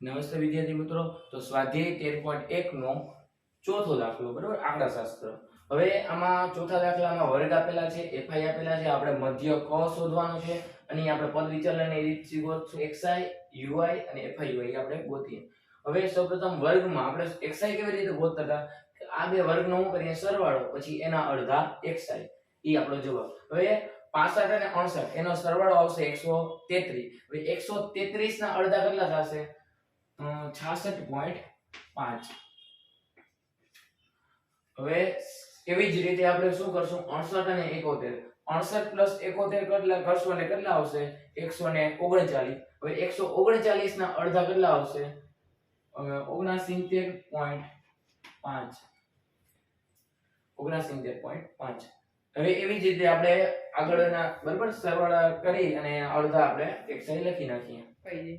નમસ્તે વિદ્યાર્થી મિત્રો. તો સ્વાધ્યાય તેર પોઈન્ટ એક નો ચોથો દાખલો, બરાબર? આંકડાશાસ્ત્ર હવે આમાં ચોથા દાખલામાં વર્ગ આપેલા છે, એફઆઈ આપેલા છે, આપણે મધ્ય ક શોધવાનો છે, અને આપણે પદ વિચલન એ રીત શીખો એક્સઆઈ, યુઆઈ અને એફઆઈ, યુઆઈ આપણે ગોતીએ. હવે સૌપ્રથમ વર્ગમાં આપણે એક્સઆઈ કેવી રીતે ગોતતા આ બે વર્ગનો હું કરીએ સરવાળો, પછી એના અડધા એક્સઆઈ. ઈ આપણો જવાબ. હવે 65 અને 68 એનો સરવાળો આવશે 133 હવે 133 ના અડધા કેટલા થશે? છાસઠ પોઈન્ટ પાંચ. હવે એવી જ રીતે આપણે શું કરશું? અડસઠ અને એકોતેર. અડસઠ પ્લસ એકોતેર કેટલા કરશું એટલે કેટલા આવશે? એકસો ને ઓગણચાલીસ. હવે એકસો ઓગણચાલીસ ના અડધા કેટલા આવશે? ઓગણસિત્તેર પોઈન્ટ પાંચ. ઓગણસિત્તેર પોઈન્ટ પાંચ. હવે એવી જ રીતે આપણે આગળના બરાબર સરવાળા કરી અને અડધા આપણે એક્સાઈ લખી નાખીએ.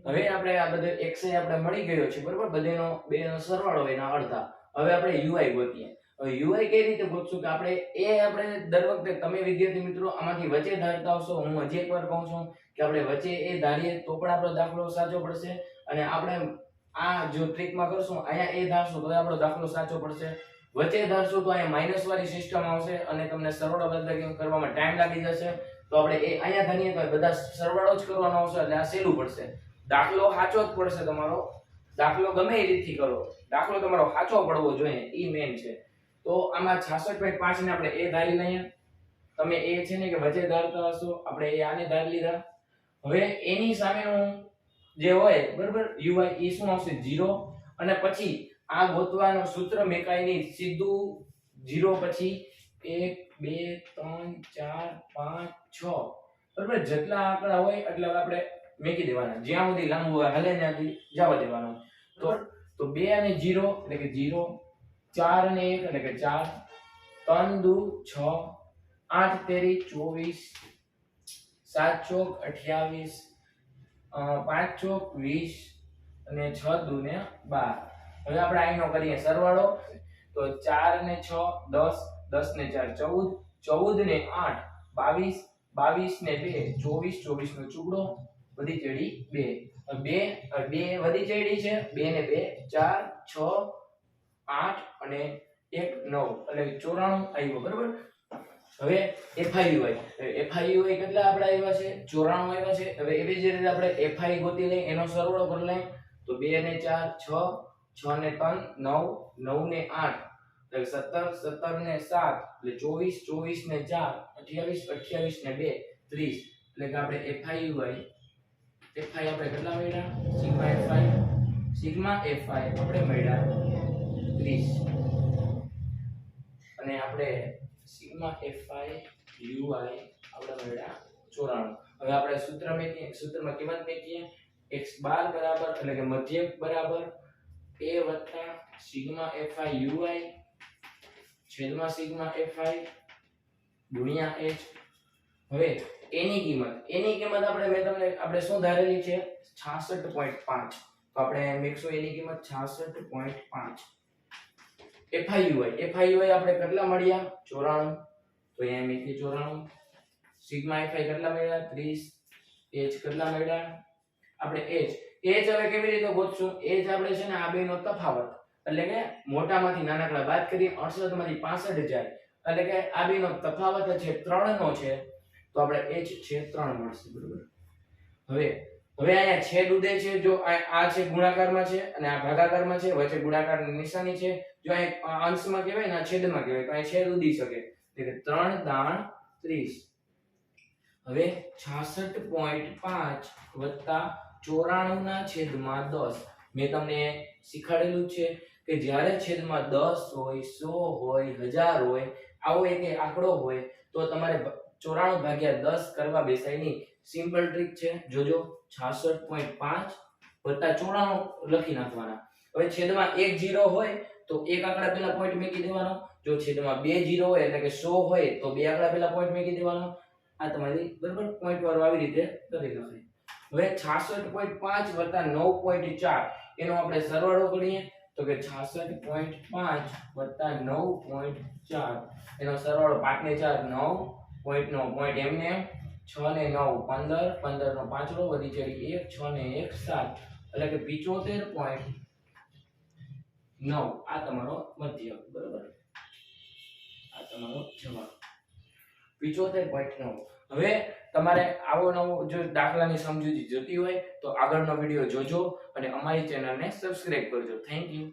હવે આપણે આ બધે એક્સે આપણે મળી ગયો છે, બરોબર? બધેનો, બેનો સરવાળો એના અડધા. હવે આપણે યુઆઈ ગોતીએ. હવે યુઆઈ કઈ રીતે ગોતશું કે આપણે એ આપણે દર વખતે, તમે વિદ્યાર્થી મિત્રો, આમાંથી વચ્ચે ધારતા આવશો, હું હજી એકવાર કહું છું કે આપણે વચ્ચે એ ધારીએ તો પણ આપણો દાખલો સાચો પડશે અને આપણે આ જો ટ્રીકમાં કરશું, અહીંયા એ ધારશું, તો આપણો દાખલો સાચો પડશે. વચ્ચે ધારશું તો અહીંયા માઇનસ વાળી સિસ્ટમ આવશે અને તમને સરવાળો બદલા કરવામાં ટાઈમ લાગી જશે. તો આપણે એ અહીંયા ધારીએ તો બધા સરવાળો જ કરવાનો આવશે, એટલે આ સહેલું પડશે. દાખલો સાચો જ પડશે તમારો. દાખલો ગમે એ રીતથી કરો. દાખલો તમારો સાચો પડવો જોઈએ, એ મેન છે. તો આમાં છાસઠ પોઈન્ટ પાંચ ને આપણે એ ધારી લઈએ. તમે એ છે ને કે વચ્ચે ધારતા હશો, આપણે એ આને ધારી લીધા. હવે એની સામેનું જે હોય, બરાબર યુઆઈ એ શું આવશે? જીરો અને પછી આ ગોતવાનું સૂત્ર મેકાઈની સીધું જીરો પછી એક, બે, ત્રણ, ચાર, પાંચ, છ. બરાબર, જેટલા આંકડા હોય, એટલે આપણે મેકી દેવાના. જ્યાં સુધી લાંબુ હોય ત્યાં સુધી જવા દેવાનું. તો તો બે અને જીરો એટલે કે જીરો ચાર અને એક એટલે કે ચાર ત્રણ દુ છ આઠ તેરી ચોવીસ સાત ચોક અઠ્યાવીસ પાંચ ચોક વીસ અને છ દુ ને બાર. હવે આપણે આઈનો કરીએ સરવાળો. તો ચાર ને છ દસ દસ ને ચાર ચૌદ ચૌદ ને આઠ બાવીસ બાવીસ ને બે ચોવીસ ચોવીસ નો ચૂકડો વધી ચડી બે. બે બે વધી ચડી છે, બે ને બે, ચાર, છ, આઠ અને એક, નવ. એટલે ચોરાણું આવ્યું બરોબર? હવે એફઆઈયુઆઈ હોય. એફઆઈ હોય કેટલા આપણે આવ્યા છે? ચોરાણું આવ્યા છે. હવે એવી જ રીતે આપણે એફઆઈ ગોતી લઈએ, એનો સરવાળો કરી લઈએ. તો બે ને ચાર, છ છ ને ત્રણ નવ નવ ને આઠ. એટલે સત્તર સત્તર ને સાત. એટલે ચોવીસ ચોવીસ ને ચાર, અઠ્યાવીસ અઠ્યાવીસ ને બે, ત્રીસ. એટલે કે આપણે એફઆઈ હોય એફઆઈ આપણે કેટલા મળ્યા? સિગ્મા એફઆઈ સિગ્મા એફઆઈ આપણે મળ્યા ત્રીસ. અને આપણે સિગ્મા એફઆઈ યુઆઈ આપણે મળ્યા ચોરાણું. હવે આપણે સૂત્ર મેકીએ, સૂત્રમાં કિંમત મેકીએ. એક્સ બાર બરાબર, એટલે કે મધ્યક બરાબર. એ વત્તા sigma F I U I છેદમાં સિગ્મા એફઆઈ ગુણ્યા h હવે એની કિંમત એની કિંમત આપણે મેં તમને, આપણે શું ધારેલી છે? 66.5 તો આપણે મેકશું એની કિંમત 66.5 એફઆઈયુઆઈ એફઆઈયુઆઈ આપણે કેટલા મળ્યા? 94 તો અહીંયા એથી 94 સિગ્મા એફઆઈ કેટલા મળ્યા? 30 એચ કેટલા મળ્યા? આપણે એચ એચ હવે કેવી રીતે ગોતશું? એચ આપણે છે ને આ બેનો તફાવત. એટલે કે મોટામાંથી નાનકડા, બાદ કરીએ 68 માંથી 65000 એટલે કે આ બેનો તફાવત છે 3 નો છે તો આપણે h છે 3 મળશે, બરોબર? હવે હવે અહીંયા છેદ ઉદે છે, જો આ છે ગુણાકારમાં છે અને આ ભાગાકારમાં છે, વચ્ચે ગુણાકારની નિશાની છે, જો અહીં અંશમાં કહેવાય ને છેદમાં કહેવાય, તો અહીં છેદ ઉદી શકે. એટલે કે 3 દાણ 30 હવે 66.5 વત્તા 94 ના છેદમાં 10 મેં તમને શીખવાડેલું છે કે જ્યારે છેદમાં 10 હોય 100 હોય 1000 હોય, આવો એક આંકડો હોય, તો તમારે 94 ભાગ્યા દસ કરવા બેસાયની સિમ્પલ ટ્રીક છે. જોજો 66.5 વત્તા 94 લખી નાખવાના. હવે છેદમાં એક જીરો હોય તો એક આંકડા પહેલા પોઈન્ટ મૂકી દેવાનો. જો છેદમાં બે જીરો હોય એટલે કે સો હોય તો બે આંકડા પહેલા પોઈન્ટ મૂકી દેવાનો. આ તમારી બરાબર પોઈન્ટ વાળું આવી રીતે કરી નખાય હવે 66.5 વત્તા 9.4 એનો આપણે સરવાળો કરીએ તો કે 66.5 વત્તા 9.4 એનો સરવાળો 5 ને 4 9 પોઈન્ટ નો પોઈન્ટ એમને છ ને 9 15 15 નો પાંચડો, વધી ચડી એક, છ ને 1 7 એટલે કે પિચોતેર પોઈન્ટ નવ. આ તમારો મધ્ય, બરોબર? આ તમારો જવાબ. પિચોતેર પોઈન્ટ નવ. હવે તમારે આવો નવો જો દાખલાની સમજૂતી જોતી હોય તો આગળનો વીડિયો જોજો અને અમારી ચેનલને સબસ્ક્રાઇબ કરજો. Thank you